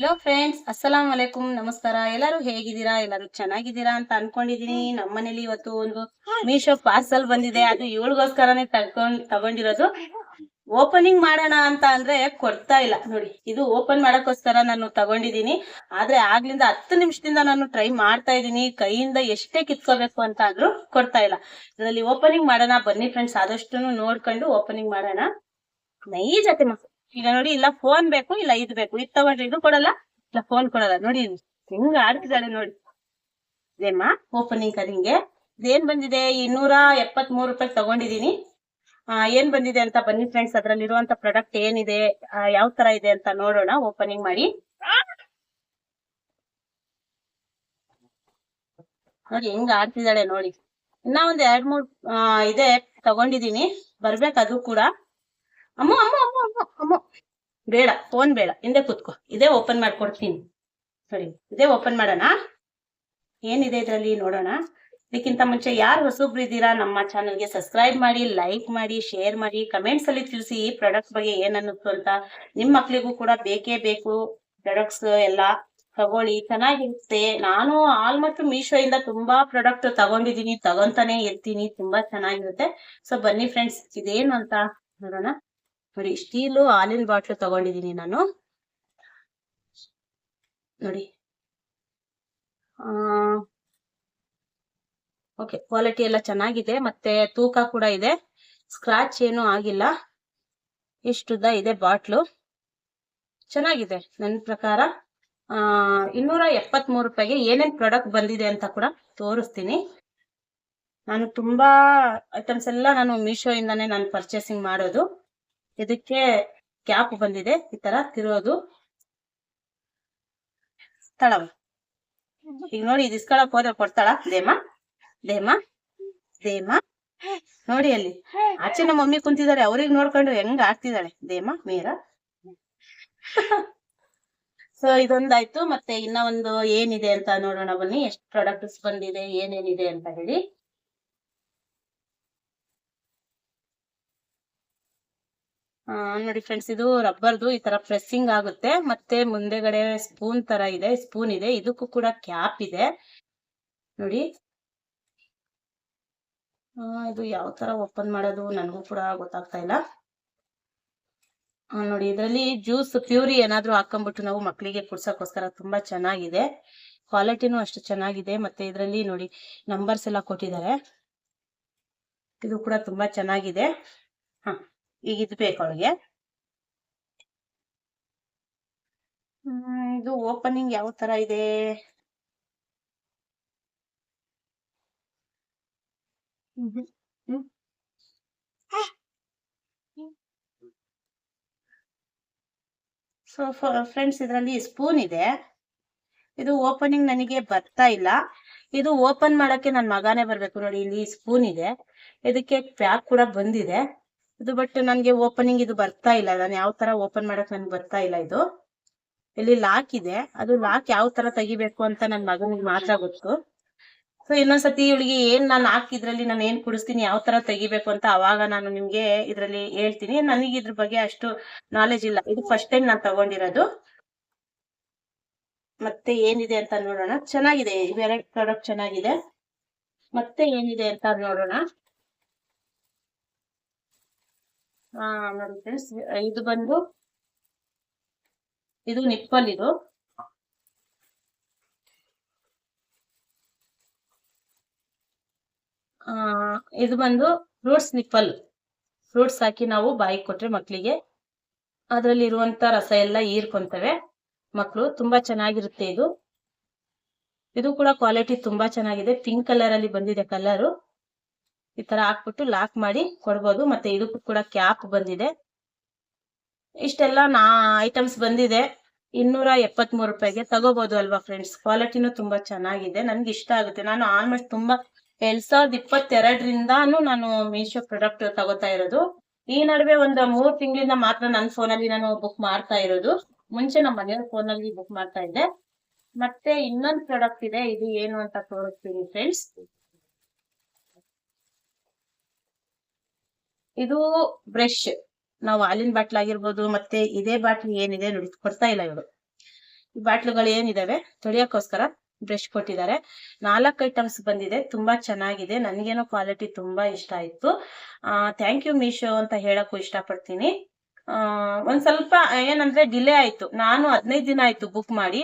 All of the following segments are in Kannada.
ಹಲೋ ಫ್ರೆಂಡ್ಸ್ ಅಸ್ಸಲಾಂ ವಲೈಕುಂ ನಮಸ್ಕಾರ. ಎಲ್ಲರೂ ಹೇಗಿದ್ದೀರಾ? ಎಲ್ಲರೂ ಚೆನ್ನಾಗಿದ್ದೀರಾ ಅಂತ ಅನ್ಕೊಂಡಿದೀನಿ ನಮ್ಮ ಮನೇಲಿ ಇವತ್ತು ಒಂದು ಮೀಶೋ ಪಾರ್ಸಲ್ ಬಂದಿದೆ. ಅದು ಇವಳಿಗೋಸ್ಕರನೇ ತಗೊಂಡ್ ತಗೊಂಡಿರೋದು. ಓಪನಿಂಗ್ ಮಾಡೋಣ ಅಂತ ಅಂದ್ರೆ ಕೊಡ್ತಾ ಇಲ್ಲ. ನೋಡಿ ಇದು ಓಪನ್ ಮಾಡಕ್ಕೋಸ್ಕರ ನಾನು ತಗೊಂಡಿದೀನಿ ಆದ್ರೆ ಆಗ್ಲಿಂದ ಹತ್ತು ನಿಮಿಷದಿಂದ ನಾನು ಟ್ರೈ ಮಾಡ್ತಾ ಇದ್ದೀನಿ. ಕೈಯಿಂದ ಎಷ್ಟೇ ಕಿತ್ಕೋಬೇಕು ಅಂತ ಆದ್ರೂ ಕೊಡ್ತಾ ಇಲ್ಲ. ಇದರಲ್ಲಿ ಓಪನಿಂಗ್ ಮಾಡೋಣ. ಬನ್ನಿ ಫ್ರೆಂಡ್ಸ್ ಆದಷ್ಟು ನೋಡ್ಕೊಂಡು ಓಪನಿಂಗ್ ಮಾಡೋಣ. ನೈ ಜೊತೆ ಮಕ್ಳು ಈಗ ನೋಡಿ, ಇಲ್ಲ ಫೋನ್ ಬೇಕು, ಇಲ್ಲ ಇದು ಬೇಕು. ಇದು ತಗೊಂಡ್ರೆ ಇದು ಕೊಡಲ್ಲ, ಇಲ್ಲ ಫೋನ್ ಕೊಡಲ್ಲ. ನೋಡಿ, ಹಿಂಗ ಆಡ್ತಿದ್ದಾಳೆ ನೋಡಿ. ಇದೇಮ್ಮ ಓಪನಿಂಗ್ ಕರಿಂಗೆ ಇದೇನ್ ಬಂದಿದೆ? ಇನ್ನೂರ ಎಪ್ಪತ್ ಮೂರು ರೂಪಾಯಿ ತಗೊಂಡಿದೀನಿ. ಏನ್ ಬಂದಿದೆ ಅಂತ ಬನ್ನಿ ಫ್ರೆಂಡ್ಸ್ ಅದ್ರಲ್ಲಿರುವಂತ ಪ್ರಾಡಕ್ಟ್ ಏನಿದೆ ಯಾವ ತರ ಇದೆ ಅಂತ ನೋಡೋಣ ಓಪನಿಂಗ್ ಮಾಡಿ. ನೋಡಿ, ಹೆಂಗ್ ಆಡ್ತಿದ್ದಾಳೆ ನೋಡಿ. ಇನ್ನ ಒಂದ್ ಎರಡ್ ಮೂರ್ ಇದೆ ತಗೊಂಡಿದೀನಿ. ಬರ್ಬೇಕು ಅದು ಕೂಡ. ಅಮ್ಮ ಅಮ್ಮ ಅಮ್ಮ ಅಮ್ಮ ಅಮ್ಮ. ಬೇಡ ಫೋನ್ ಬೇಡ. ಹಿಂದೆ ಕೂತ್ಕೋ. ಇದೇ ಓಪನ್ ಮಾಡ್ಕೊಡ್ತೀನಿ. ಸರಿ, ಇದೇ ಓಪನ್ ಮಾಡೋಣ. ಏನಿದೆ ಇದರಲ್ಲಿ ನೋಡೋಣ. ಇದಕ್ಕಿಂತ ಮುಂಚೆ ಯಾರು ಹೊಸಬ್ರು ಇದ್ದೀರಾ ನಮ್ಮ ಚಾನಲ್ಗೆ ಸಬ್ಸ್ಕ್ರೈಬ್ ಮಾಡಿ ಲೈಕ್ ಮಾಡಿ ಶೇರ್ ಮಾಡಿ ಕಮೆಂಟ್ಸ್ ಅಲ್ಲಿ ತಿಳಿಸಿ ಈ ಪ್ರಾಡಕ್ಟ್ ಬಗ್ಗೆ ಏನ್ ಅನ್ನಿಸ್ತು ಅಂತ ನಿಮ್ ಮಕ್ಳಿಗೂ ಕೂಡ ಬೇಕೇ ಬೇಕು. ಪ್ರಾಡಕ್ಟ್ಸ್ ಎಲ್ಲ ತಗೊಳ್ಳಿ. ಚೆನ್ನಾಗಿರುತ್ತೆ. ನಾನು ಆಲ್ಮೋಸ್ಟ್ ಮೀಶೋ ಇಂದ ತುಂಬಾ ಪ್ರಾಡಕ್ಟ್ ತಗೊಂಡಿದೀನಿ ತಗೊಂತಾನೆ ಇರ್ತೀನಿ. ತುಂಬಾ ಚೆನ್ನಾಗಿರುತ್ತೆ. ಸೊ ಬನ್ನಿ ಫ್ರೆಂಡ್ಸ್ ಇದೇನು ಅಂತ ನೋಡೋಣ. ನೋಡಿ ಸ್ಟೀಲು ಹಾಲಿನ ಬಾಟ್ಲು ತಗೊಂಡಿದೀನಿ ನಾನು. ನೋಡಿ. ಓಕೆ, ಕ್ವಾಲಿಟಿ ಎಲ್ಲ ಚೆನ್ನಾಗಿದೆ, ಮತ್ತೆ ತೂಕ ಕೂಡ ಇದೆ. ಸ್ಕ್ರಾಚ್ ಏನು ಆಗಿಲ್ಲ. ಇಷ್ಟುದ್ದ ಇದೆ ಬಾಟ್ಲು. ಚೆನ್ನಾಗಿದೆ ನನ್ನ ಪ್ರಕಾರ. ಇನ್ನೂರ ಎಪ್ಪತ್ ಮೂರು ರೂಪಾಯಿಗೆ ಏನೇನ್ ಪ್ರಾಡಕ್ಟ್ ಬಂದಿದೆ ಅಂತ ಕೂಡ ತೋರಿಸ್ತೀನಿ. ನಾನು ತುಂಬಾ ಐಟಮ್ಸ್ ಎಲ್ಲ ನಾನು ಮೀಶೋ ಇಂದಾನೆ ನಾನು ಪರ್ಚೇಸಿಂಗ್ ಮಾಡೋದು. ಇದಕ್ಕೆ ಕ್ಯಾಪ್ ಬಂದಿದೆ. ಈ ತರ ತಿರೋದು ತಳವ ಈಗ ನೋಡಿ, ಇದು ಇಸ್ಕೊಳಕ್ ಹೋದ್ರೆ ಕೊಡ್ತಾಳ. Demas Demas Demas. ನೋಡಿ ಅಲ್ಲಿ. ಆಚೆ ನಮ್ಮ ಮಮ್ಮಿ ಕುಂತಿದ್ದಾರೆ. ಅವ್ರಿಗೆ ನೋಡ್ಕೊಂಡು ಹೆಂಗ್ ಆಗ್ತಿದ್ದಾಳೆ. ದೇಮ, ಮೇರ. ಸೊ ಇದೊಂದಾಯ್ತು. ಮತ್ತೆ ಇನ್ನ ಒಂದು ಏನಿದೆ ಅಂತ ನೋಡೋಣ ಬನ್ನಿ. ಎಷ್ಟು ಪ್ರಾಡಕ್ಟ್ಸ್ ಬಂದಿದೆ, ಏನೇನಿದೆ ಅಂತ ಹೇಳಿ. ನೋಡಿ ಫ್ರೆಂಡ್ಸ್ ಇದು ರಬ್ಬರ್ದು ಈ ತರ ಪ್ರೆಸ್ಸಿಂಗ್ ಆಗುತ್ತೆ. ಮತ್ತೆ ಮುಂದೆಗಡೆ ಸ್ಪೂನ್ ತರ ಇದೆ ಸ್ಪೂನ್ ಇದೆ. ಇದಕ್ಕೂ ಕೂಡ ಕ್ಯಾಪ್ ಇದೆ. ನೋಡಿ. ಇದು ಯಾವ ತರ ಓಪನ್ ಮಾಡೋದು ನನಗೂ ಕೂಡ ಗೊತ್ತಾಗ್ತಾ ಇಲ್ಲ. ನೋಡಿ, ಇದರಲ್ಲಿ ಜ್ಯೂಸ್ ಪ್ಯೂರಿ ಏನಾದ್ರೂ ಹಾಕೊಂಡ್ಬಿಟ್ಟು ನಾವು ಮಕ್ಕಳಿಗೆ ಕುಡ್ಸಕ್ಕೋಸ್ಕರ ತುಂಬಾ ಚೆನ್ನಾಗಿದೆ. ಕ್ವಾಲಿಟಿನೂ ಅಷ್ಟು ಚೆನ್ನಾಗಿದೆ. ಮತ್ತೆ ಇದರಲ್ಲಿ ನೋಡಿ ನಂಬರ್ಸ್ ಎಲ್ಲ ಕೊಟ್ಟಿದ್ದಾರೆ. ಇದು ಕೂಡ ತುಂಬಾ ಚೆನ್ನಾಗಿದೆ. ಹ. ಈಗ ಇದು ಬೇಕು ಅವಳಿಗೆ. ಇದು ಓಪನಿಂಗ್ ಯಾವ ತರ ಇದೆ? ಸೊ ಫ್ರೆಂಡ್ಸ್ ಇದರಲ್ಲಿ ಸ್ಪೂನ್ ಇದೆ. ಇದು ಓಪನಿಂಗ್ ನನಗೆ ಬರ್ತಾ ಇಲ್ಲ. ಇದು ಓಪನ್ ಮಾಡಕ್ಕೆ ನನ್ನ ಮಗಾನೇ ಬರ್ಬೇಕು ನೋಡಿ, ಇಲ್ಲಿ ಸ್ಪೂನ್ ಇದೆ. ಇದಕ್ಕೆ ಪ್ಯಾಕ್ ಕೂಡ ಬಂದಿದೆ. ಇದು ಬಟ್ ನನ್ಗೆ ಓಪನಿಂಗ್ ಇದು ಬರ್ತಾ ಇಲ್ಲ. ನಾನು ಯಾವ ತರ ಓಪನ್ ಮಾಡಕ್ ನನ್ಗೆ ಬರ್ತಾ ಇಲ್ಲ ಇದು. ಇಲ್ಲಿ ಲಾಕ್ ಇದೆ. ಅದು ಲಾಕ್ ಯಾವ ತರ ತೆಗಿಬೇಕು ಅಂತ ನನ್ನ ಮಗನಿಗೆ ಮಾತ್ರ ಗೊತ್ತು. ಸೊ ಇನ್ನೊಂದ್ಸತಿ ಇವಳಿಗೆ ಏನ್ ನಾನು ಹಾಕಿದ್ರಲ್ಲಿ ನಾನು ಏನ್ ಕುಡಿಸ್ತೀನಿ, ಯಾವ ತರ ತೆಗಿಬೇಕು ಅಂತ ಅವಾಗ ನಾನು ನಿಮ್ಗೆ ಇದ್ರಲ್ಲಿ ಹೇಳ್ತೀನಿ. ನನಗೆ ಇದ್ರ ಬಗ್ಗೆ ಅಷ್ಟು ನಾಲೆಜ್ ಇಲ್ಲ. ಇದು ಫಸ್ಟ್ ಟೈಮ್ ನಾನು ತಗೊಂಡಿರೋದು. ಮತ್ತೆ ಏನಿದೆ ಅಂತ ನೋಡೋಣ. ಚೆನ್ನಾಗಿದೆ. ಇವೆರಡು ಪ್ರಾಡಕ್ಟ್ ಚೆನ್ನಾಗಿದೆ. ಮತ್ತೆ ಏನಿದೆ ಅಂತ ನೋಡೋಣ ಹಾ ನೋಡಿ ಫ್ರೆಂಡ್ಸ್ ಇದು ಬಂದು, ಇದು ನಿಪ್ಪಲ್ ಇದು. ಇದು ಬಂದು ಫ್ರೂಟ್ಸ್ ನಿಪ್ಪಲ್. ಫ್ರೂಟ್ಸ್ ಹಾಕಿ ನಾವು ಬಾಯಿಗೆ ಕೊಟ್ರೆ ಮಕ್ಕಳಿಗೆ ಅದರಲ್ಲಿ ಇರುವಂತ ರಸ ಎಲ್ಲ ಹೀರ್ಕೊಂತವೆ. ಮಕ್ಕಳು ತುಂಬಾ ಚೆನ್ನಾಗಿರುತ್ತೆ ಇದು. ಇದು ಕೂಡ ಕ್ವಾಲಿಟಿ ತುಂಬಾ ಚೆನ್ನಾಗಿದೆ. ಪಿಂಕ್ ಕಲರ್ ಅಲ್ಲಿ ಬಂದಿದೆ ಕಲರು ಈ ತರ ಹಾಕ್ಬಿಟ್ಟು ಲಾಕ್ ಮಾಡಿ ಕೊಡ್ಬೋದು. ಮತ್ತೆ ಇದಕ್ಕೂ ಕೂಡ ಕ್ಯಾಪ್ ಬಂದಿದೆ. ಇಷ್ಟೆಲ್ಲ ನಾ ಐಟಮ್ಸ್ ಬಂದಿದೆ. ಇನ್ನೂರ ಎಪ್ಪತ್ ಮೂರು ರೂಪಾಯಿಗೆ ತಗೋಬಹುದು ಅಲ್ವಾ ಫ್ರೆಂಡ್ಸ್ ಕ್ವಾಲಿಟಿನೂ ತುಂಬಾ ಚೆನ್ನಾಗಿದೆ. ನನ್ಗೆ ಇಷ್ಟ ಆಗುತ್ತೆ. ನಾನು ಆಲ್ಮೋಸ್ಟ್ ತುಂಬಾ ಎರಡ್ ಸಾವಿರದ ಇಪ್ಪತ್ತೆರಡರಿಂದಾನು ನಾನು ಮೀಶೋ ಪ್ರಾಡಕ್ಟ್ ತಗೋತಾ ಇರೋದು. ಈ ನಡುವೆ ಒಂದು ಮೂರ್ ತಿಂಗಳಿಂದ ಮಾತ್ರ ನನ್ನ ಫೋನಲ್ಲಿ ನಾನು ಬುಕ್ ಮಾಡ್ತಾ ಇರೋದು. ಮುಂಚೆ ನಮ್ಮ ಮನೆಯವ್ರ ಫೋನಲ್ಲಿ ಬುಕ್ ಮಾಡ್ತಾ ಇದ್ದೆ. ಮತ್ತೆ ಇನ್ನೊಂದು ಪ್ರಾಡಕ್ಟ್ ಇದೆ. ಇದು ಏನು ಅಂತ ತೋರಿಸ್ತೀನಿ ಫ್ರೆಂಡ್ಸ್ ಇದು ಬ್ರಷ್ ನಾವು ಹಾಲಿನ ಬಾಟ್ಲ್ ಆಗಿರ್ಬೋದು, ಮತ್ತೆ ಇದೇ ಬಾಟ್ಲ್ ಏನಿದೆ ನೋಡಿ, ಕೊಡ್ತಾ ಇಲ್ಲ ಇವರು. ಬಾಟ್ಲುಗಳು ಏನಿದಾವೆ ತೊಳಿಯಕ್ಕೋಸ್ಕರ ಬ್ರಷ್ ಕೊಟ್ಟಿದ್ದಾರೆ. ನಾಲ್ಕು ಐಟಮ್ಸ್ ಬಂದಿದೆ, ತುಂಬಾ ಚೆನ್ನಾಗಿದೆ. ನನ್ಗೇನೋ ಕ್ವಾಲಿಟಿ ತುಂಬಾ ಇಷ್ಟ ಆಯ್ತು. ಥ್ಯಾಂಕ್ ಯು ಮೀಶೋ ಅಂತ ಹೇಳಕ್ಕೂ ಇಷ್ಟಪಡ್ತೀನಿ. ಒಂದ್ ಸ್ವಲ್ಪ ಏನಂದ್ರೆ ಡಿಲೇ ಆಯ್ತು. ನಾನು ಹದಿನೈದು ದಿನ ಆಯ್ತು ಬುಕ್ ಮಾಡಿ.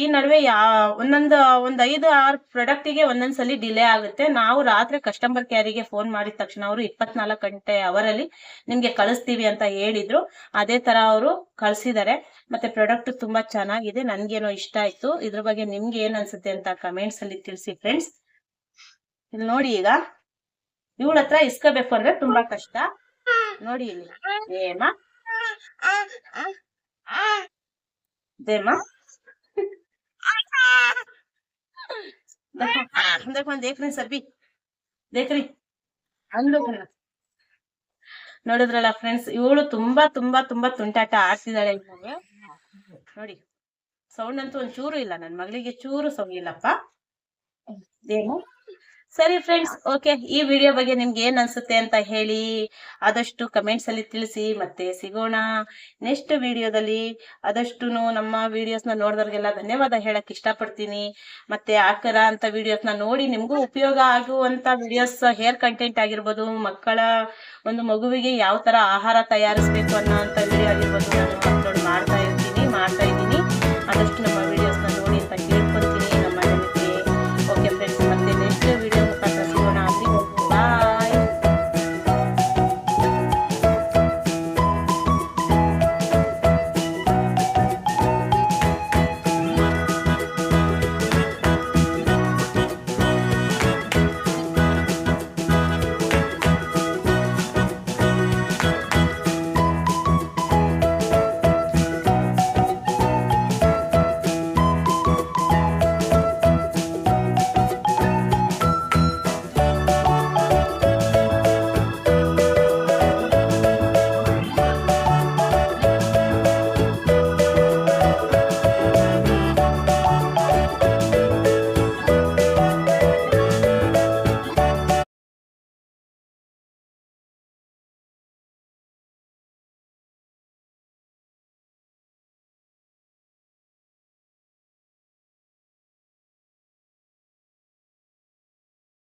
ಈ ನಡುವೆ ಯಾ, ಒಂದೊಂದು, ಒಂದ್ ಐದು, ಆರು ಪ್ರಾಡಕ್ಟಿಗೆ ಒಂದೊಂದ್ಸಲಿ ಡಿಲೇ ಆಗುತ್ತೆ. ನಾವು ರಾತ್ರಿ ಕಸ್ಟಮರ್ ಕೇರಿಗೆ ಫೋನ್ ಮಾಡಿದ ತಕ್ಷಣ ಅವರು ಇಪ್ಪತ್ನಾಲ್ಕು ಗಂಟೆ ಅವರಲ್ಲಿ ನಿಮ್ಗೆ ಕಳಿಸ್ತೀವಿ ಅಂತ ಹೇಳಿದ್ರು. ಅದೇ ತರ ಅವರು ಕಳ್ಸಿದ್ದಾರೆ. ಮತ್ತೆ ಪ್ರಾಡಕ್ಟ್ ತುಂಬಾ ಚೆನ್ನಾಗಿದೆ. ನನ್ಗೇನೋ ಇಷ್ಟ ಆಯ್ತು. ಇದ್ರ ಬಗ್ಗೆ ನಿಮ್ಗೆ ಏನ್ ಅನ್ಸುತ್ತೆ ಅಂತ ಕಮೆಂಟ್ಸ್ ಅಲ್ಲಿ ತಿಳಿಸಿ ಫ್ರೆಂಡ್ಸ್ ಇಲ್ಲಿ ನೋಡಿ ಈಗ. ಇವಳ ಹತ್ರ ಇಸ್ಕೋಬೇಕು ಅಂದ್ರೆ ತುಂಬಾ ಕಷ್ಟ. ನೋಡಿ ಇಲ್ಲಿ. ಏಮ ದೇಮ देखो देखो देख रहे हैं सभी देख रही ಅಂದು ನೋಡಿದ್ರಲ್ಲ ಫ್ರೆಂಡ್ಸ್ ಇವಳು ತುಂಬಾ ತುಂಬಾ ತುಂಬಾ ತುಂಟಾಟ ಆಡ್ತಿದ್ದಾಳೆ ಇವಾಗ ನೋಡಿ ಸೌಂಡ್ ಅಂತೂ ಒಂದ್ ಚೂರು ಇಲ್ಲ ನನ್ ಮಗಳಿಗೆ ಚೂರು ಸೌಂಡ್ ಇಲ್ಲಪ್ಪ ಏನು ಸರಿ ಫ್ರೆಂಡ್ಸ್ ಓಕೆ ಈ ವಿಡಿಯೋ ಬಗ್ಗೆ ನಿಮ್ಗೆ ಏನ್ ಅನ್ಸುತ್ತೆ ಅಂತ ಹೇಳಿ ಆದಷ್ಟು ಕಮೆಂಟ್ಸ್ ಅಲ್ಲಿ ತಿಳಿಸಿ ಮತ್ತೆ ಸಿಗೋಣ ನೆಕ್ಸ್ಟ್ ವಿಡಿಯೋದಲ್ಲಿ ಆದಷ್ಟು ನಮ್ಮ ವಿಡಿಯೋಸ್ನ ನೋಡಿದವ್ರಿಗೆಲ್ಲ ಧನ್ಯವಾದ ಹೇಳಕ್ ಇಷ್ಟಪಡ್ತೀನಿ. ಮತ್ತೆ ಆಕರ ಅಂತ ವಿಡಿಯೋಸ್ನ ನೋಡಿ ನಿಮ್ಗೂ ಉಪಯೋಗ ಆಗುವಂತ ವಿಡಿಯೋಸ್ ಹೇರ್ ಕಂಟೆಂಟ್ ಆಗಿರ್ಬೋದು, ಮಕ್ಕಳ ಒಂದು ಮಗುವಿಗೆ ಯಾವ ತರ ಆಹಾರ ತಯಾರಿಸ್ಬೇಕು ಅನ್ನೋ ಅಂತ ವಿಡಿಯೋ ಆಗಿರ್ಬೋದು.